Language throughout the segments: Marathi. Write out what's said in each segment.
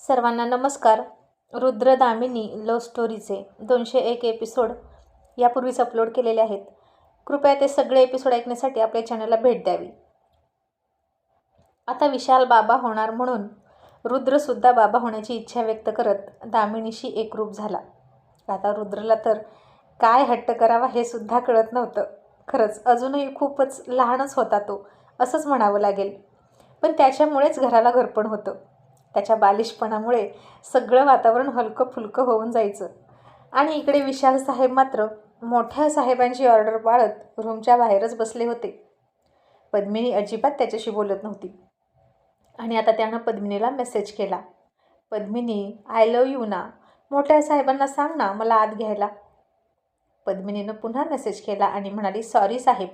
सर्वांना नमस्कार. रुद्र दामिनी लव्ह स्टोरीचे दोनशे एक एपिसोड यापूर्वीच अपलोड केलेले आहेत. कृपया ते सगळे एपिसोड ऐकण्यासाठी आपल्या चॅनलला भेट द्यावी. आता विशाल बाबा होणार म्हणून रुद्रसुद्धा बाबा होण्याची इच्छा व्यक्त करत दामिनीशी एकरूप झाला. आता रुद्रला तर काय हट्ट करावा हे सुद्धा कळत नव्हतं. खरंच अजूनही खूपच लहानच होता तो असंच म्हणावं लागेल. पण त्याच्यामुळेच घराला घरपण होतं. त्याच्या बालिशपणामुळे सगळं वातावरण हलकं फुलकं होऊन जायचं. आणि इकडे विशाल साहेब मात्र मोठ्या साहेबांची ऑर्डर पाळत रूमच्या बाहेरच बसले होते. पद्मिनी अजिबात त्याच्याशी बोलत नव्हती. आणि आता त्यानं पद्मिनीला मेसेज केला. पद्मिनी आय लव यू ना. मोठ्या साहेबांना सांग ना मला आत घ्यायला. पद्मिनीनं पुन्हा मेसेज केला आणि म्हणाली सॉरी साहेब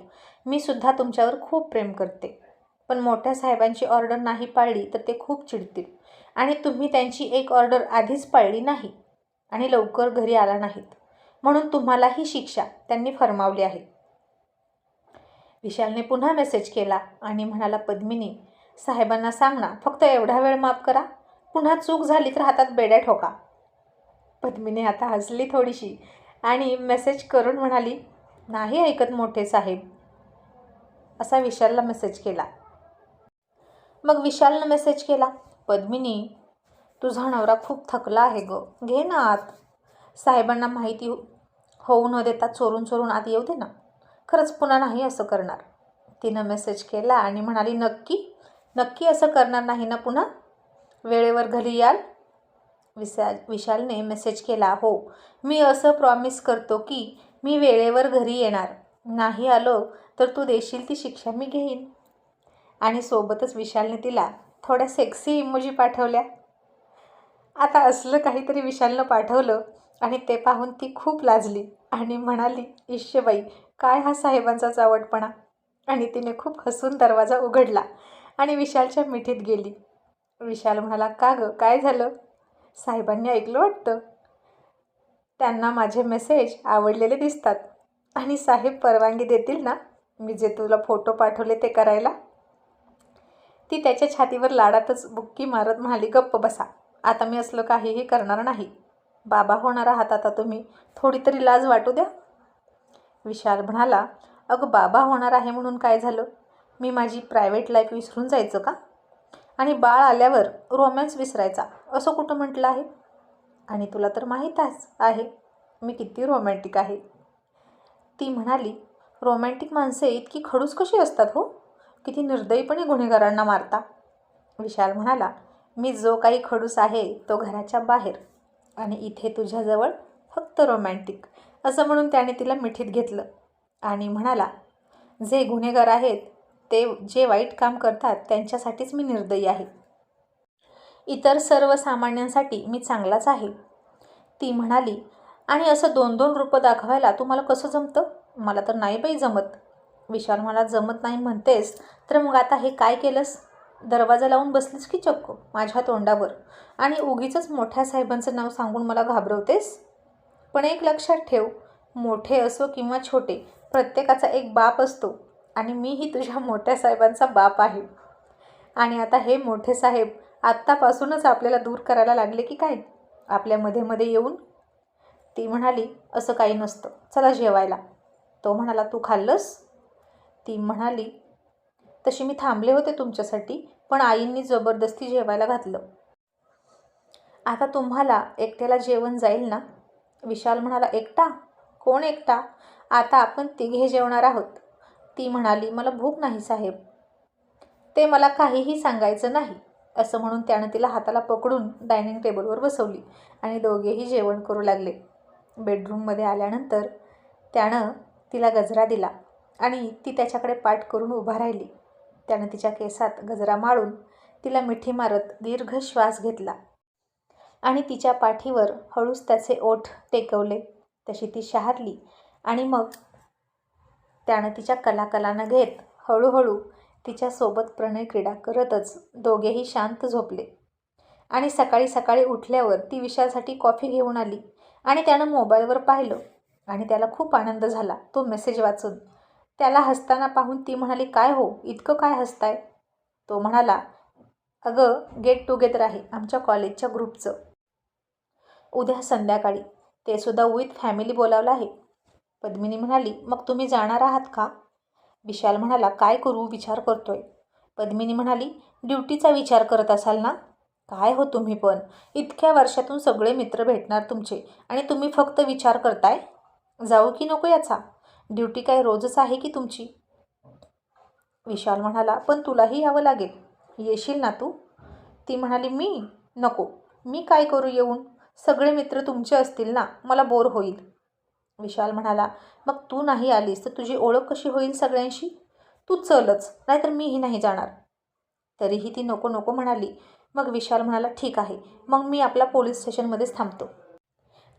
मी सुद्धा तुमच्यावर खूप प्रेम करते. पण मोठ्या साहेबांची ऑर्डर नाही पाळली तर ते खूप चिडतील. आणि तुम्ही त्यांची एक ऑर्डर आधीच पाळली नाही आणि लवकर घरी आला नाहीत. म्हणून तुम्हाला ही शिक्षा त्यांनी फरमावली आहे. विशालने पुन्हा मेसेज केला आणि म्हणाला पद्मिनी साहेबांना सांग ना फक्त एवढा वेळ माफ करा. पुन्हा चूक झाली तर हातात बेड्या ठोका. पद्मिनी आता हसली थोडीशी आणि मेसेज करून म्हणाली नाही ऐकत मोठे साहेब. असा विशालला मेसेज केला. मग विशालनं मेसेज केला पद्मिनी तुझा नवरा खूप थकला आहे ग. घे ना आत. साहेबांना माहिती होऊ न देता चोरून चोरून आत येऊ दे ना. खरंच पुन्हा नाही असं करणार. तिनं मेसेज केला आणि म्हणाली नक्की नक्की असं करणार नाही ना पुन्हा? वेळेवर घरी याल. विशाल विशालने मेसेज केला हो मी असं प्रॉमिस करतो की मी वेळेवर घरी येणार. नाही आलो तर तू देशील ती शिक्षा मी घेईन. आणि सोबतच विशालने तिला थोड्या सेक्सी इमोजी पाठवल्या. आता असलं काहीतरी विशालनं पाठवलं आणि ते पाहून ती खूप लाजली आणि म्हणाली इश्यबाई काय हा साहेबांचा चावटपणा? आणि तिने खूप हसून दरवाजा उघडला आणि विशालच्या मिठीत गेली. विशाल म्हणाला का गं काय झालं? साहेबांनी ऐकलं वाटतं? त्यांना माझे मेसेज आवडलेले दिसतात आणि साहेब परवानगी देतील ना? मी जे तुला फोटो पाठवले ते करायला ती त्याच्या छातीवर लाडातच बुक्की मारत म्हणाली गप्प बसा. आता मी असलं काहीही करणार नाही. बाबा होणार आहात आता तुम्ही थोडी तरी लाज वाटू द्या. विशाल म्हणाला अगं बाबा होणार आहे म्हणून काय झालं? मी माझी प्रायव्हेट लाईफ विसरून जायचं का? आणि बाळ आल्यावर रोमॅन्स विसरायचा असं कुठं म्हटलं आहे? आणि तुला तर माहीतच आहे. मी किती रोमॅन्टिक आहे. ती म्हणाली रोमॅन्टिक माणसे इतकी खडूस कशी असतात हो? किती निर्दयीपणे गुन्हेगारांना मारता? विशाल म्हणाला मी जो काही खडूस आहे तो घराच्या बाहेर आणि इथे तुझ्याजवळ फक्त रोमॅन्टिक असं म्हणून त्याने तिला मिठीत घेतलं. आणि म्हणाला जे गुन्हेगार आहेत ते जे वाईट काम करतात त्यांच्यासाठीच मी निर्दयी आहे. इतर सर्वसामान्यांसाठी मी चांगलाच आहे. ती म्हणाली आणि असं दोन दोन रूपं दाखवायला तुम्हाला कसं जमतं? मला तर नाही बाई जमत. विशाल मला जमत नाही म्हणतेस तर मग आता हे काय केलंस? दरवाजा लावून बसलीस की चक्क? माझ्या तोंडावर. आणि उगीच मोठ्या साहेबांचं नाव सांगून मला घाबरवतेस? पण एक लक्षात ठेव मोठे असो किंवा छोटे प्रत्येकाचा एक बाप असतो आणि मीही तुझ्या मोठ्या साहेबांचा बाप आहे. आणि आता हे मोठे साहेब आत्तापासूनच आपल्याला दूर करायला लागले की काय? आपल्या मध्ये मध्ये येऊन? ती म्हणाली असं काही नसतं. चला जेवायला. तो म्हणाला तू खाल्लंस? ती म्हणाली तशी मी थांबले होते तुमच्यासाठी पण आईंनी जबरदस्ती जेवायला घातलं. आता तुम्हाला एकट्याला जेवण जाईल ना? विशाल म्हणाला एकटा? कोण एकटा? आता आपण तिघे जेवणार आहोत. ती म्हणाली मला भूक नाही साहेब. ते मला काहीही सांगायचं नाही. असं म्हणून त्यानं तिला हाताला पकडून डायनिंग टेबलवर बसवली आणि दोघेही जेवण करू लागले. बेडरूममध्ये आल्यानंतर त्यानं तिला गजरा दिला. आणि ती त्याच्याकडे पाठ करून उभा राहिली. त्यानं तिच्या केसात गजरा माळून तिला मिठी मारत दीर्घ श्वास घेतला. आणि तिच्या पाठीवर हळूच त्याचे ओठ टेकवले. तशी ती शहारली आणि मग त्यानं तिच्या कलाकलानं घेत हळूहळू तिच्यासोबत प्रणय क्रीडा करतच दोघेही शांत झोपले. आणि सकाळी सकाळी उठल्यावर ती विशालसाठी कॉफी घेऊन आली आणि त्यानं मोबाईलवर पाहिलं आणि त्याला खूप आनंद झाला. तो मेसेज वाचून त्याला हसताना पाहून ती म्हणाली काय हो? इतकं काय हसताय? तो म्हणाला अगं गेट टुगेदर आहे आमच्या कॉलेजच्या ग्रुपचं. उद्या संध्याकाळी. ते सुद्धा विथ फॅमिली बोलावलं आहे. पद्मिनी म्हणाली मग तुम्ही जाणार आहात का? विशाल म्हणाला काय करू? विचार करतोय. पद्मिनी म्हणाली ड्युटीचा विचार करत असाल ना? काय हो तुम्ही पण? इतक्या वर्षातून सगळे मित्र भेटणार तुमचे आणि तुम्ही फक्त विचार करताय? जाऊ की नको याचा? ड्युटी काय रोजच आहे की तुमची? विशाल म्हणाला पण तुलाही यावं लागेल. येशील ना तू? ती म्हणाली मी? नको. मी काय करू येऊन? सगळे मित्र तुमचे असतील ना? मला बोर होईल. विशाल म्हणाला मग तू नाही आलीस तर तुझी ओळख कशी होईल सगळ्यांशी? तू चलच नाहीतर मीही नाही जाणार. तरीही ती नको नको म्हणाली. मग विशाल म्हणाला ठीक आहे. मग मी आपला पोलीस स्टेशनमध्येच थांबतो.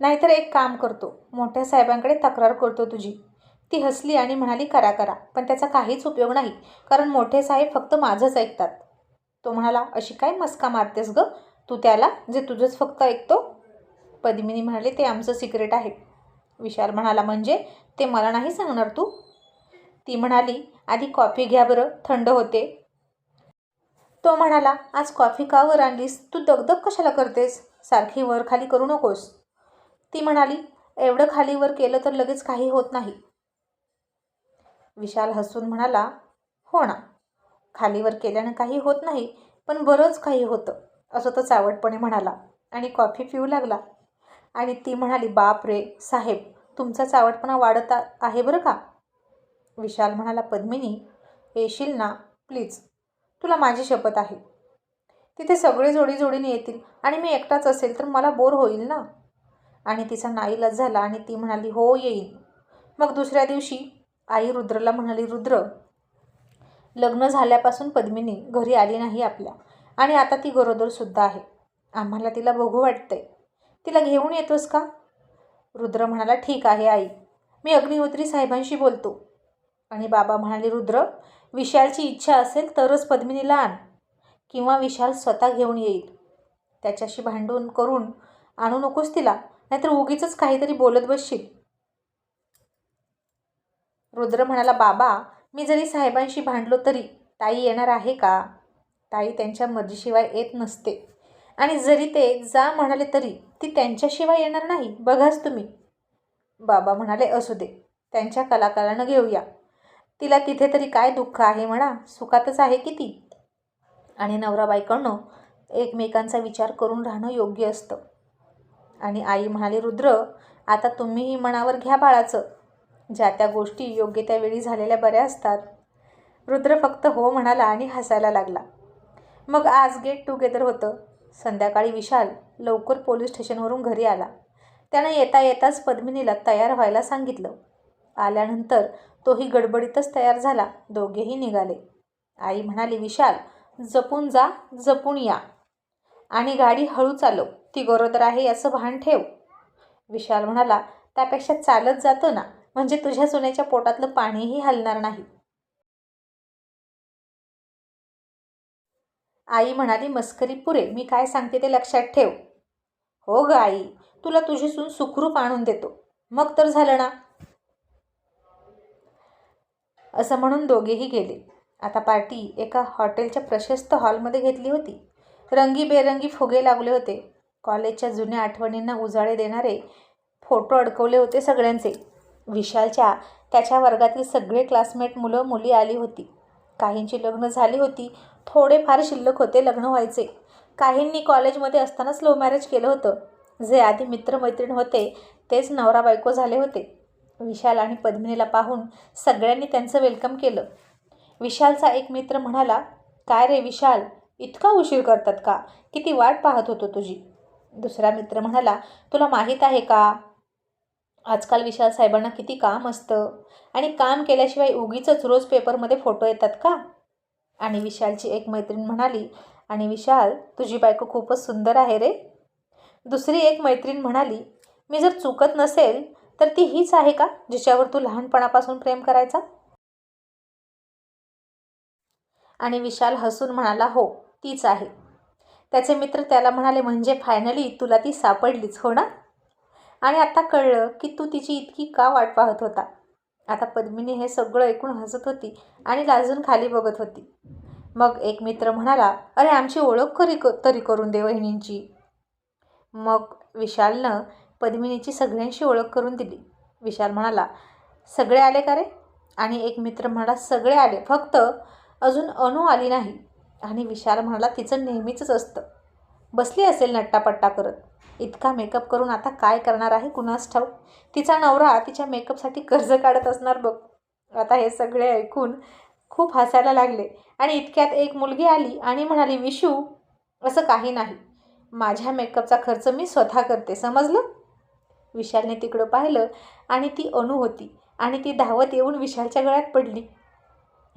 नाहीतर एक काम करतो. मोठ्या साहेबांकडे तक्रार करतो तुझी. ती हसली आणि म्हणाली करा करा. पण त्याचा काहीच उपयोग नाही. कारण मोठे साहेब फक्त माझंच ऐकतात. तो म्हणाला अशी काय मस्का मारतेस ग? तू त्याला जे तुझंच फक्त ऐकतो? पद्मिनी म्हणाले ते आमचं सिक्रेट आहे. विशाल म्हणाला म्हणजे? ते मला नाही सांगणार तू? ती म्हणाली आधी कॉफी घ्या बरं थंड होते. तो म्हणाला आज कॉफी का वर आणलीस? तू दगदग कशाला करतेस? सारखी वर खाली करू नकोस. ती म्हणाली एवढं खाली वर केलं तर लगेच काही होत नाही. विशाल हसून म्हणाला हो ना. खालीवर केल्यानं काही होत नाही पण बरंच काही होतं असं तो चावटपणे म्हणाला आणि कॉफी पिऊ लागला. आणि ती म्हणाली बाप रे साहेब तुमचा चावटपणा वाढत आहे बरं का? विशाल म्हणाला पद्मिनी येशील ना? प्लीज. तुला माझी शपथ आहे. तिथे सगळे जोडी जोडीने येतील आणि मी एकटाच असेल तर मला बोर होईल ना? आणि तिचा नाईलाज झाला आणि ती म्हणाली हो येईल मग दुसऱ्या दिवशी आई रुद्रला म्हणाली रुद्र लग्न झाल्यापासून पद्मिनी घरी आली नाही आपल्या आणि आता ती गरोदरसुद्धा आहे. आम्हाला तिला बघू वाटतंय. तिला घेऊन येतोस का? रुद्र म्हणाला ठीक आहे आई. मी अग्निहोत्री साहेबांशी बोलतो. आणि बाबा म्हणाले रुद्र विशालची इच्छा असेल तरच पद्मिनीला आण किंवा विशाल स्वतः घेऊन येईल. त्याच्याशी भांडून करून आणू नकोस तिला नाहीतर उगीच काहीतरी बोलत बसशील. रुद्र म्हणाला बाबा मी जरी साहेबांशी भांडलो तरी ताई येणार आहे का? ताई त्यांच्या मर्जीशिवाय येत नसते. आणि जरी ते जा म्हणाले तरी ती त्यांच्याशिवाय येणार नाही. बघाच तुम्ही. बाबा म्हणाले असू दे. त्यांच्या कलाकारानं घेऊया. तिला तिथे तरी काय दुःख आहे म्हणा? सुखातच आहे की ती? आणि नवरा बायकोनं एकमेकांचा विचार करून राहणं योग्य असतं. आणि आई म्हणाली रुद्र आता तुम्हीही मनावर घ्या बाळाचं. ज्या त्या गोष्टी योग्य त्या वेळी झालेल्या बऱ्या असतात. रुद्र फक्त हो म्हणाला आणि हसायला लागला. मग आज गेट टुगेदर होतं. संध्याकाळी विशाल लवकर पोलीस स्टेशनवरून घरी आला. त्यानं येता येताच पद्मिनीला तयार व्हायला सांगितलं. आल्यानंतर तोही गडबडीतच तयार झाला. दोघेही निघाले. आई म्हणाली विशाल जपून जा जपून या. आणि गाडी हळू चालव. ती गरोदर आहे याचं भान ठेव. विशाल म्हणाला त्यापेक्षा चालत जातो ना. म्हणजे तुझ्या सुनेच्या पोटातलं पाणीही हलणार नाही. आई म्हणाली मस्करी पुरे मी काय सांगते ते लक्षात ठेव. हो ग आई तुला तुझी सून सुखरूप आणून देतो. मग तर झालं ना. असं म्हणून दोघेही गेले. आता पार्टी एका हॉटेलच्या प्रशस्त हॉलमध्ये घेतली होती. रंगीबेरंगी फुगे लागले होते. कॉलेजच्या जुन्या आठवणींना उजाळे देणारे फोटो अडकवले होते सगळ्यांचे. विशालच्या त्याच्या वर्गातील सगळे क्लासमेट मुलं मुली आली होती. काहींची लग्न झाली होती. थोडेफार शिल्लक होते लग्न व्हायचे. काहींनी कॉलेजमध्ये असतानाच लव्ह मॅरेज केलं होतं. जे आधी मित्रमैत्रीण होते तेच नवरा बायको झाले होते. विशाल आणि पद्मिनीला पाहून सगळ्यांनी त्यांचं वेलकम केलं. विशालचा एक मित्र म्हणाला काय रे विशाल इतका उशीर करतात का? किती वाट पाहत होतो तुझी. दुसरा मित्र म्हणाला तुला माहीत आहे का? आजकाल विशाल साहेबांना किती काम असतं. आणि काम केल्याशिवाय उगीच रोज पेपरमध्ये फोटो येतात का? आणि विशालची एक मैत्रीण म्हणाली आणि विशाल तुझी बायको खूपच सुंदर आहे रे. दुसरी एक मैत्रीण म्हणाली मी जर चुकत नसेल तर ती हीच आहे का जिच्यावर तू लहानपणापासून प्रेम करायचा? आणि विशाल हसून म्हणाला हो तीच आहे. त्याचे मित्र त्याला म्हणाले म्हणजे फायनली तुला ती सापडलीच हो ना? आणि आता कळलं की तू तिची इतकी का वाट पाहत होता. आता पद्मिनी हे सगळं ऐकून हसत होती आणि लाजून खाली बघत होती. मग एक मित्र म्हणाला अरे आमची ओळख करी क तरी करून दे वहिनींची. मग विशालनं पद्मिनीची सगळ्यांशी ओळख करून दिली. विशाल म्हणाला सगळे आले का रे? आणि एक मित्र म्हणाला सगळे आले फक्त अजून अणू आली नाही. आणि विशाल म्हणाला तिचं नेहमीचंच असतं. बसली असेल नट्टापट्टा करत. इतका मेकअप करून आता काय करणार आहे कुणास ठाऊक? तिचा नवरा तिच्या मेकअपसाठी कर्ज काढत असणार बघ. आता हे सगळे ऐकून खूप हसायला लागले आणि इतक्यात एक मुलगी आली आणि म्हणाली विशू असं काही नाही. माझ्या मेकअपचा खर्च मी स्वतः करते समजलं? विशालने तिकडं पाहिलं आणि ती अणू होती आणि ती धावत येऊन विशालच्या गळ्यात पडली.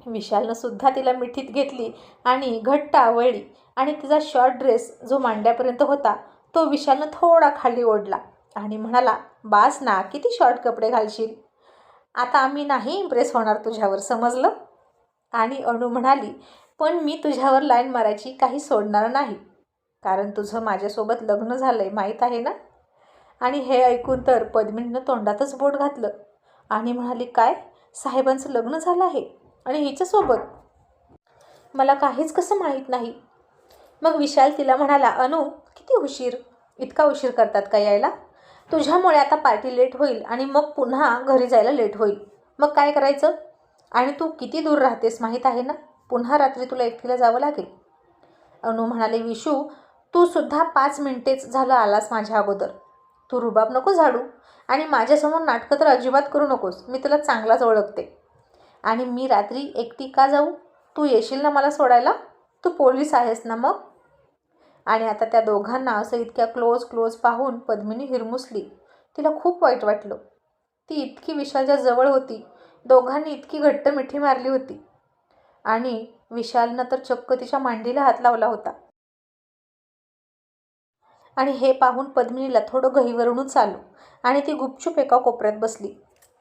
विशालनं सुद्धा तिला मिठीत घेतली आणि घट्ट आवळली आणि तिचा शॉर्ट ड्रेस जो मांड्यापर्यंत होता तो विशालनं थोडा खाली ओढला आणि म्हणाला बास ना किती शॉर्ट कपडे घालशील? आता आम्ही नाही इम्प्रेस होणार तुझ्यावर समजलं? आणि अणू म्हणाली पण मी तुझ्यावर लाईन मारायची काही सोडणार नाही कारण तुझं माझ्यासोबत लग्न झालं आहे माहीत आहे ना? आणि हे ऐकून तर पद्मिनीनं तोंडातच बोट घातलं आणि म्हणाली काय? साहेबांचं लग्न झालं आहे? आणि हिच्यासोबत? मला काहीच कसं माहीत नाही मग विशाल तिला म्हणाला अनु किती उशीर? इतका उशीर करतात का यायला? तुझ्यामुळे आता पार्टी लेट होईल आणि मग पुन्हा घरी जायला लेट होईल. मग काय करायचं? आणि तू किती दूर राहतेस माहीत आहे ना? पुन्हा रात्री तुला एकटीला जावं लागेल. अनु म्हणाले विशू तू सुद्धा पाच मिनिटेच झालं आलास माझ्या अगोदर. तू रुबाब नको झाडू आणि माझ्यासमोर नाटकं तर अजिबात करू नकोस. मी तुला चांगलाच ओळखते. आणि मी रात्री एकटी का जाऊ? तू येशील ना मला सोडायला? तू पोलीस आहेस ना मग? आणि आता त्या दोघांना असं इतक्या क्लोज क्लोज पाहून पद्मिनी हिरमुसली. तिला खूप वाईट वाटलं. ती इतकी विशालच्या जवळ होती. दोघांनी इतकी घट्ट मिठी मारली होती. आणि विशालनं तर चक्क तिच्या मांडीला हात लावला होता. आणि हे पाहून पद्मिनीला थोडं गहीवरूनच आलो आणि ती गुपचूप एका कोपऱ्यात बसली.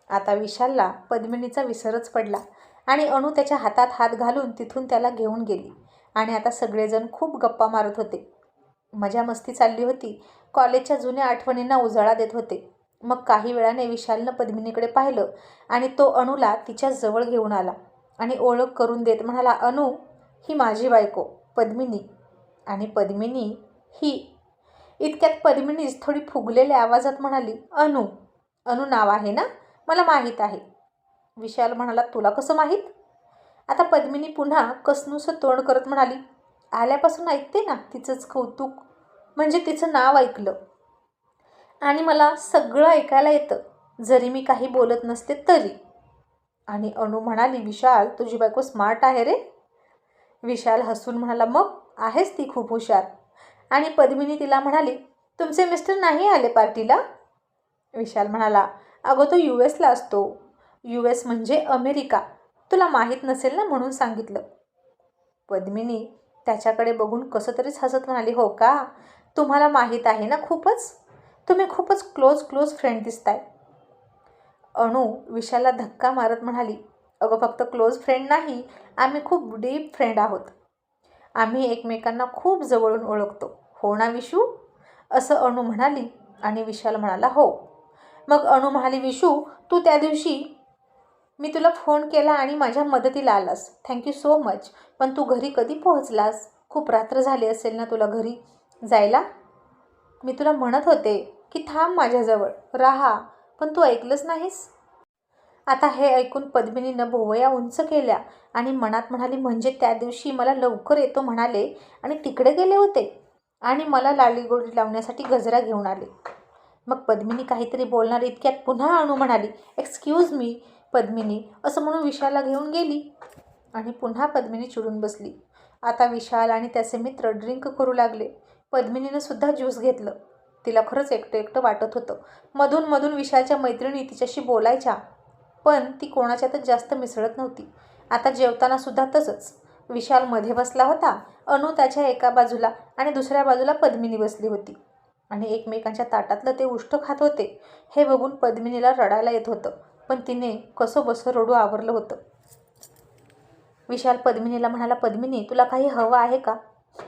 आता विशालला पद्मिनीचा विसरच पडला आणि अणू त्याच्या हातात हात घालून तिथून त्याला घेऊन गेली. आणि आता सगळेजण खूप गप्पा मारत होते. मजा मस्ती चालली होती. कॉलेजच्या जुन्या आठवणींना उजाळा देत होते. मग काही वेळाने विशालनं पद्मिनीकडे पाहिलं आणि तो अणूला तिच्या जवळ घेऊन आला आणि ओळख करून देत म्हणाला अनु ही माझी बायको पद्मिनी. आणि पद्मिनी ही इतक्यात पद्मिनीच थोडी फुगलेल्या आवाजात म्हणाली अनु अनु नाव आहे ना? मला माहीत आहे. विशाल म्हणाला तुला कसं माहीत? आता पद्मिनी पुन्हा कसनूसं तोंड करत म्हणाली आल्यापासून ऐकते ना तिचंच कौतुक? म्हणजे तिचं नाव ऐकलं. आणि मला सगळं ऐकायला येतं जरी मी काही बोलत नसते तरी. आणि अणू म्हणाली विशाल तुझी बायको स्मार्ट आहे रे. विशाल हसून म्हणाला मग? आहेस ती खूप हुशार. आणि पद्मिनी तिला म्हणाली तुमचे मिस्टर नाही आले पार्टीला? विशाल म्हणाला अगं तो यू एसला असतो. यू एस म्हणजे अमेरिका. तुला माहीत नसेल ना म्हणून सांगितलं. पद्मिनी त्याच्याकडे बघून कसं तरीच हसत म्हणाली हो का? तुम्हाला माहीत आहे ना खूपच? तुम्ही खूपच क्लोज क्लोज फ्रेंड दिसताय. अणू विशाला धक्का मारत म्हणाली अगं फक्त क्लोज फ्रेंड नाही आम्ही खूप डीप फ्रेंड आहोत. आम्ही एकमेकांना खूप जवळून ओळखतो. हो ना विशू? असं अणू म्हणाली आणि विशाल म्हणाला हो. मग अणू म्हणाली विशू तू त्या दिवशी मी तुला फोन केला आणि माझ्या मदतीला आलास. थँक्यू सो मच पण तू घरी कधी पोहोचलास? खूप रात्र झाली असेल ना तुला घरी? जायला? मी तुला म्हणत होते की थांब माझ्याजवळ. राहा. पण तू ऐकलंच नाहीस? आता हे ऐकून पद्मिनीनं भोवया उंच केल्या आणि मनात म्हणाली म्हणजे त्या दिवशी मला लवकर येतो म्हणाले आणि तिकडे गेले होते? आणि मला लाली गोडी लावण्यासाठी गजरा घेऊन आले. मग पद्मिनी काहीतरी बोलणार इतक्यात पुन्हा अणू म्हणाली एक्सक्यूज मी पद्मिनी असं म्हणून विशालला घेऊन गेली आणि पुन्हा पद्मिनी चिडून बसली. आता विशाल आणि त्याचे मित्र ड्रिंक करू लागले. पद्मिनीनं सुद्धा ज्यूस घेतलं. तिला खरंच एकटं एकटं वाटत होतं. मधून मधून विशालच्या मैत्रिणी तिच्याशी बोलायच्या पण ती कोणाच्यातच जास्त मिसळत नव्हती. आता जेवताना सुद्धा तसंच. विशाल मध्ये बसला होता अनु त्याच्या एका बाजूला आणि दुसऱ्या बाजूला पद्मिनी बसली होती. आणि एकमेकांच्या ताटातलं ते उष्ट खात होते. हे बघून पद्मिनीला रडायला येत होतं. पण तिने कसं बसं रडू आवरलं होतं. विशाल पद्मिनीला म्हणाला पद्मिनी तुला काही हवं आहे का?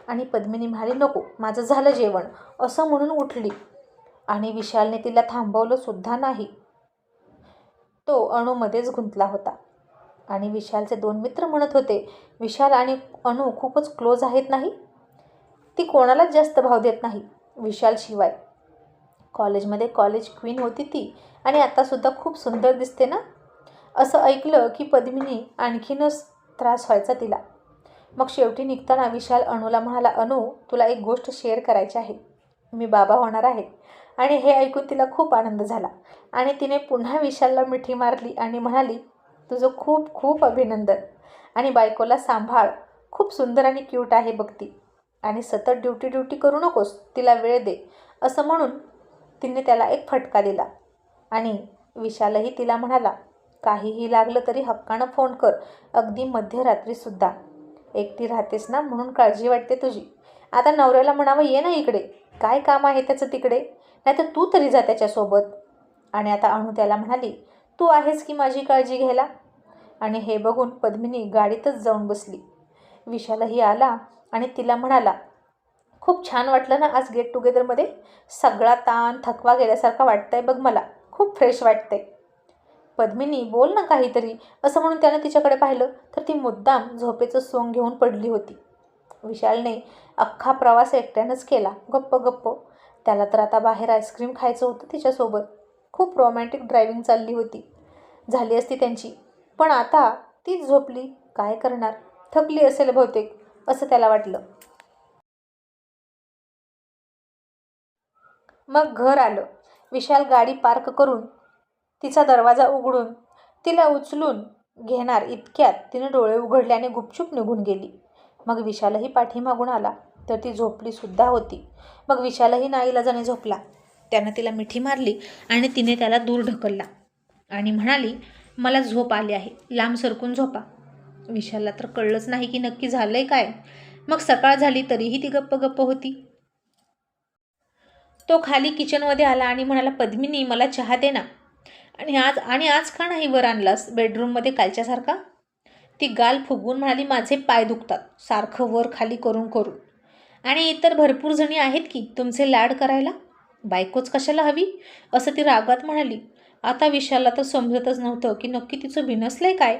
आणि पद्मिनी म्हणाली नको माझं झालं जेवण. असं म्हणून उठली. आणि विशालने तिला थांबवलं सुद्धा नाही. तो अणूमध्येच गुंतला होता. आणि विशालचे दोन मित्र म्हणत होते विशाल आणि अणू खूपच क्लोज आहेत नाही? ती कोणालाच जास्त भाव देत नाही विशालशिवाय कॉलेजमध्ये कॉलेज क्वीन होती ती आणि आत्तासुद्धा खूप सुंदर दिसते ना? असं ऐकलं की पद्मिनी आणखीनच त्रास व्हायचा तिला. मग शेवटी निघताना विशाल अणूला म्हणाला अणू तुला एक गोष्ट शेअर करायची आहे. मी बाबा होणार आहे. आणि हे ऐकून तिला खूप आनंद झाला. आणि तिने पुन्हा विशालला मिठी मारली आणि म्हणाली तुझं खूप खूप अभिनंदन. आणि बायकोला सांभाळ. खूप सुंदर आणि क्यूट आहे बघ ती. आणि सतत ड्युटी ड्युटी करू नकोस. तिला वेळ दे. असं म्हणून तिने त्याला एक फटका दिला आणि विशालही तिला म्हणाला काहीही लागलं तरी हक्कानं फोन कर अगदी मध्यरात्रीसुद्धा एकटी राहतेस ना म्हणून काळजी वाटते तुझी. आता नवऱ्याला म्हणावं ये ना इकडे. काय काम आहे त्याचं तिकडे? नाही तर तू तरी जा त्याच्यासोबत. आणि आता अणू त्याला म्हणाली तू आहेस की माझी काळजी घ्यायला? आणि हे बघून पद्मिनी गाडीतच जाऊन बसली. विशालही आला आणि तिला म्हणाला खूप छान वाटलं ना आज गेट टुगेदरमध्ये सगळा ताण थकवा गेल्यासारखा वाटतंय बघ मला. खूप फ्रेश वाटते पद्मिनी बोल ना काहीतरी. असं म्हणून त्यानं तिच्याकडे पाहिलं तर ती मुद्दाम झोपेचं सोंग घेऊन पडली होती. विशालने अख्खा प्रवास एकट्यानंच केला. गप्प गप्प. त्याला तर आता बाहेर आईस्क्रीम खायचं होतं तिच्यासोबत. खूप रोमॅन्टिक ड्रायव्हिंग चालली होती. झाली असती त्यांची. पण आता तीच झोपली. काय करणार? थकली असेल बहुतेक असं त्याला वाटलं. मग घर आलं. विशाल गाडी पार्क करून तिचा दरवाजा उघडून तिला उचलून घेणार इतक्यात तिने डोळे उघडले आणि गुपचूप निघून गेली. मग विशालही पाठीमागून आला तर ती झोपलीसुद्धा होती. मग विशालही नाईलाजाने झोपला. त्यानं तिला मिठी मारली आणि तिने त्याला दूर ढकलला आणि म्हणाली मला झोप आली आहे. लांब सरकून झोपा. विशालला तर कळलंच नाही की नक्की झालंय काय. मग सकाळ झाली तरीही ती गप्प गप्प होती. तो खाली किचनमध्ये आला आणि म्हणाला पद्मिनी मला चहा दे ना. आणि आज आणि आज का नाही वर आणलास? बेडरूममध्ये कालच्यासारखा? ती गाल फुगवून म्हणाली माझे पाय दुखतात. सारखं वर खाली करून करून. आणि इतर भरपूर जणी आहेत की तुमचे लाड करायला? बायकोच कशाला हवी? असं ती रागात म्हणाली. आता विशालला तर समजतच नव्हतं की नक्की तिचं बिनसलंय काय.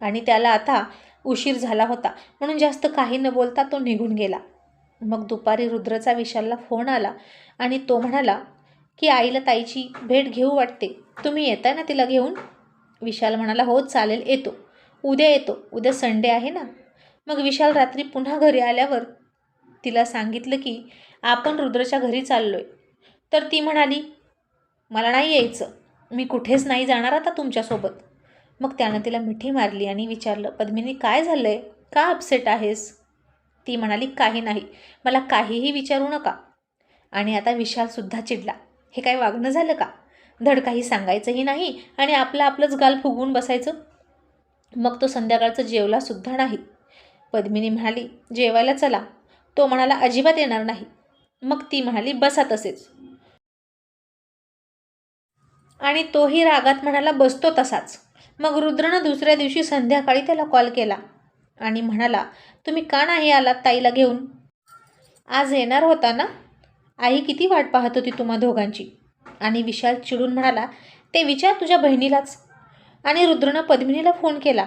आणि त्याला आता उशीर झाला होता. म्हणून जास्त काही न बोलता तो निघून गेला. मग दुपारी रुद्रचा विशालला फोन आला आणि तो म्हणाला की आईला ताईची भेट घेऊ वाटते. तुम्ही येताय ना तिला घेऊन? विशाल म्हणाला हो चालेल येतो. उद्या येतो. उद्या संडे आहे ना. मग विशाल रात्री पुन्हा घरी आल्यावर तिला सांगितलं की आपण रुद्रच्या घरी चाललो आहे तर ती म्हणाली मला नाही यायचं. मी कुठेच नाही जाणार आता तुमच्यासोबत. मग त्यानं तिला मिठी मारली आणि विचारलं पद्मिनी काय झालं आहे का अपसेट आहेस? ती म्हणाली काही नाही. मला काहीही विचारू नका. आणि आता विशालसुद्धा चिडला. हे काय वागणं झालं का? धड काही सांगायचंही नाही आणि आपलं आपलंच गाल फुगवून बसायचं? मग तो संध्याकाळचं जेवलासुद्धा नाही. पद्मिनी म्हणाली जेवायला चला. तो म्हणाला अजिबात येणार नाही. मग ती म्हणाली बसा तसेच. आणि तोही रागात म्हणाला बसतो तसाच. मग रुद्रनं दुसऱ्या दिवशी संध्याकाळी त्याला कॉल केला. आणि म्हणाला तुम्ही का नाही आलात ताईला घेऊन? आज येणार होता ना? आई किती वाट पाहत होती तुम्हा दोघांची. आणि विशाल चिडून म्हणाला ते विचार तुझ्या बहिणीलाच. आणि रुद्रनं पद्मिनीला फोन केला.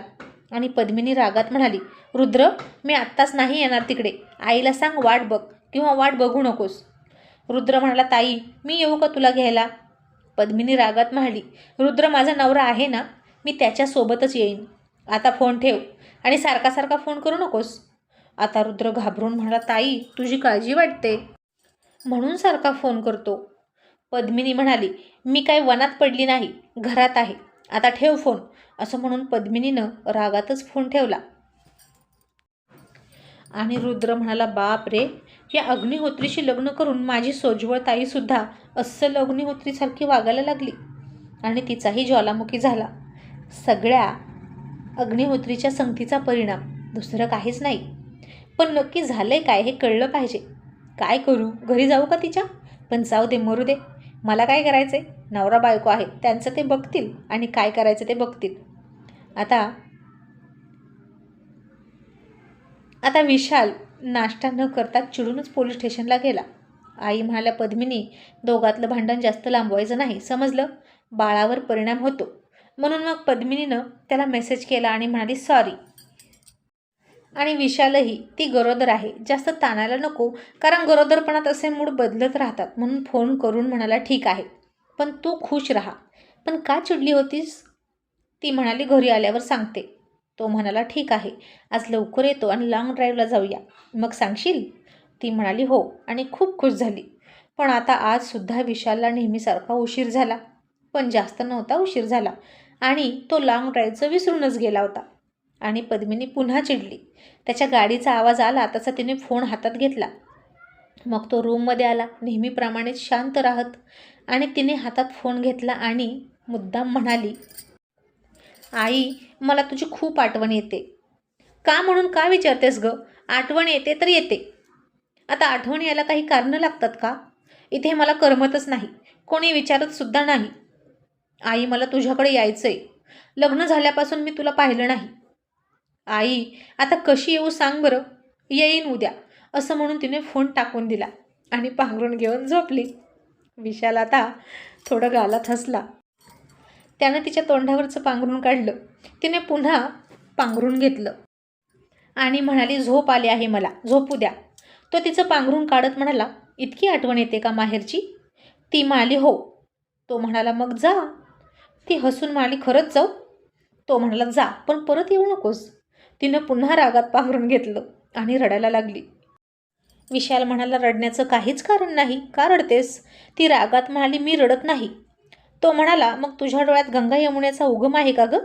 आणि पद्मिनी रागात म्हणाली रुद्र मी आत्ताच नाही येणार तिकडे. आईला सांग वाट बघ किंवा वाट बघू नकोस. रुद्र म्हणाला ताई मी येऊ का तुला घ्यायला? पद्मिनी रागात म्हणाली रुद्र माझा नवरा आहे ना? मी त्याच्यासोबतच येईन. आता फोन ठेव. आणि सारखा सारखा फोन करू नकोस. आता रुद्र घाबरून म्हणाला ताई तुझी काळजी वाटते. म्हणून सारखा फोन करतो. पद्मिनी म्हणाली मी काय वनात पडली नाही घरात आहे. आता ठेव फोन. असं म्हणून पद्मिनीनं रागातच फोन ठेवला. आणि रुद्र म्हणाला बाप रे या अग्निहोत्रीशी लग्न करून माझी सोज्वळ ताईसुद्धा अस्सल अग्निहोत्रीसारखी वागायला लागली. आणि तिचाही ज्वालामुखी झाला. सगळ्या अग्निहोत्रीच्या संगतीचा परिणाम. दुसरं काहीच नाही. पण नक्की झालंय काय हे कळलं पाहिजे. काय करू? घरी जाऊ का तिच्या? पण जाऊ दे मरू दे. मला काय करायचं आहे नवरा बायको आहे त्यांचं ते बघतील आणि काय करायचं ते बघतील. आता आता विशाल नाश्ता न करता चिडूनच पोलीस स्टेशनला गेला. आई म्हणाल्या पद्मिनी दोघातलं भांडण जास्त लांबवायचं नाही. समजलं? बाळावर परिणाम होतो. म्हणून मग पद्मिनीनं त्याला मेसेज केला आणि म्हणाली सॉरी आणि विशालही ती गरोदर आहे. जास्त ताणायला नको कारण गरोदरपणात असे मूड बदलत राहतात. म्हणून फोन करून म्हणाला ठीक आहे पण तू खुश राहा. पण का चिडली होतीस? ती म्हणाली घरी आल्यावर सांगते. तो म्हणाला ठीक आहे आज लवकर येतो आणि लाँग ड्राईव्हला जाऊया. मग सांगशील? ती म्हणाली हो. आणि खूप खुश झाली. पण आता आजसुद्धा विशालला नेहमीसारखा उशीर झाला. पण जास्त नव्हता उशीर झाला. आणि तो लाँग ड्राईव्हचं विसरूनच गेला होता. आणि पद्मिनी पुन्हा चिडली. त्याच्या गाडीचा आवाज आला तसा तिने फोन हातात घेतला. मग तो रूममध्ये आला नेहमीप्रमाणेच शांत राहत. आणि तिने हातात फोन घेतला आणि मुद्दाम म्हणाली आई मला तुझी खूप आठवण येते. का म्हणून का विचारतेस ग? आठवण येते तर येते. आता आठवण यायला काही कारणं लागतात का? इथे मला करमतच नाही. कोणी विचारत सुद्धा नाही. आई मला तुझ्याकडे यायचं आहे लग्न झाल्यापासून मी तुला पाहिलं नाही. आई आता कशी येऊ सांग बरं. येईन उद्या असं म्हणून तिने फोन टाकून दिला आणि पांघरून घेऊन झोपली. विशाल आता थोडं गालात हसला. त्यानं तिच्या तोंडावरचं पांघरून काढलं. तिने पुन्हा पांघरून घेतलं. आणि म्हणाली झोप आली आहे मला. झोपू द्या. तो तिचं पांघरून काढत म्हणाला इतकी आठवण येते का माहेरची? ती म्हणाली हो. तो म्हणाला मग जा. ती हसून म्हणाली खरंच जाऊ. तो म्हणाला जा पण परत येऊ नकोस. तिनं पुन्हा रागात पांघरून घेतलं आणि रडायला लागली. विशाल म्हणाला रडण्याचं काहीच कारण नाही का रडतेस? ती रागात म्हणाली मी रडत नाही. तो म्हणाला मग तुझ्या डोळ्यात गंगा यमुनेचा उगम आहे का गं?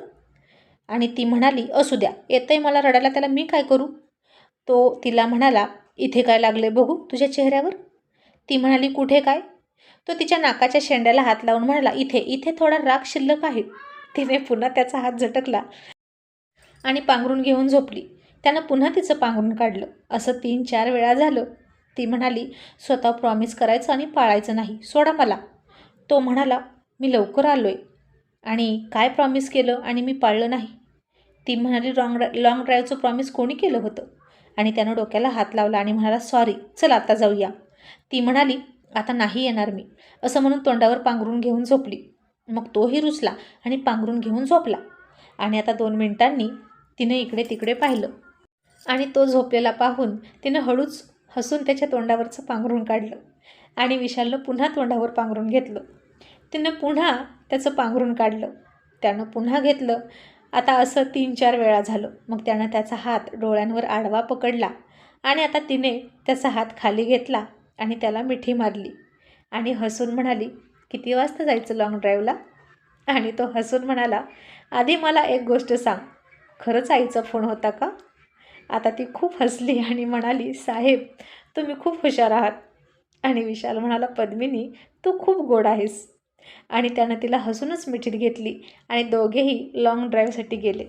आणि ती म्हणाली असू द्या येतंय मला रडायला त्याला मी काय करू? तो तिला म्हणाला इथे काय लागले बघू तुझ्या चेहऱ्यावर? ती म्हणाली कुठे काय? तो तिच्या नाकाच्या शेंड्याला हात लावून म्हणाला इथे इथे थोडा राग शिल्लक आहे. तिने पुन्हा त्याचा हात झटकला आणि पांघरून घेऊन झोपली. त्यानं पुन्हा तिचं पांघरून काढलं. असं तीन चार वेळा झालं. ती म्हणाली स्वतः प्रॉमिस करायचं आणि पाळायचं नाही. सोडा मला. तो म्हणाला मी लवकर आलो आहे आणि काय प्रॉमिस केलं आणि मी पाळलं नाही? ती म्हणाली रॉंग लॉंग ड्राईव्हचं प्रॉमिस कोणी केलं होतं? आणि त्यानं डोक्याला हात लावला आणि म्हणाला सॉरी चल आता जाऊया. ती म्हणाली आता नाही येणार मी. असं म्हणून तोंडावर पांघरून घेऊन झोपली. मग तोही रुसला आणि पांघरून घेऊन झोपला. आणि आता दोन मिनिटांनी तिनं इकडे तिकडे पाहिलं. आणि तो झोपलेला पाहून तिनं हळूच हसून त्याच्या तोंडावरचं पांघरून काढलं. आणि विशालनं पुन्हा तोंडावर पांघरून घेतलं. तिनं पुन्हा त्याचं पांघरून काढलं. त्यानं पुन्हा घेतलं. आता असं तीन चार वेळा झालं. मग त्यानं त्याचा हात डोळ्यांवर आडवा पकडला. आणि आता तिने त्याचा हात खाली घेतला. आणि त्याला मिठी मारली. आणि हसून म्हणाली किती वाजता जायचं लाँग ड्राईव्हला आणि तो हसून म्हणाला आधी मला एक गोष्ट सांग. खरंच आईचा फोन होता का? आता ती खूप हसली आणि म्हणाली साहेब तुम्ही खूप हुशार आहात. आणि विशाल म्हणाला पद्मिनी तू खूप गोड आहेस. आणि त्यानं तिला हसूनच मिठीत घेतली आणि दोघेही लाँग ड्राईव्हसाठी गेले.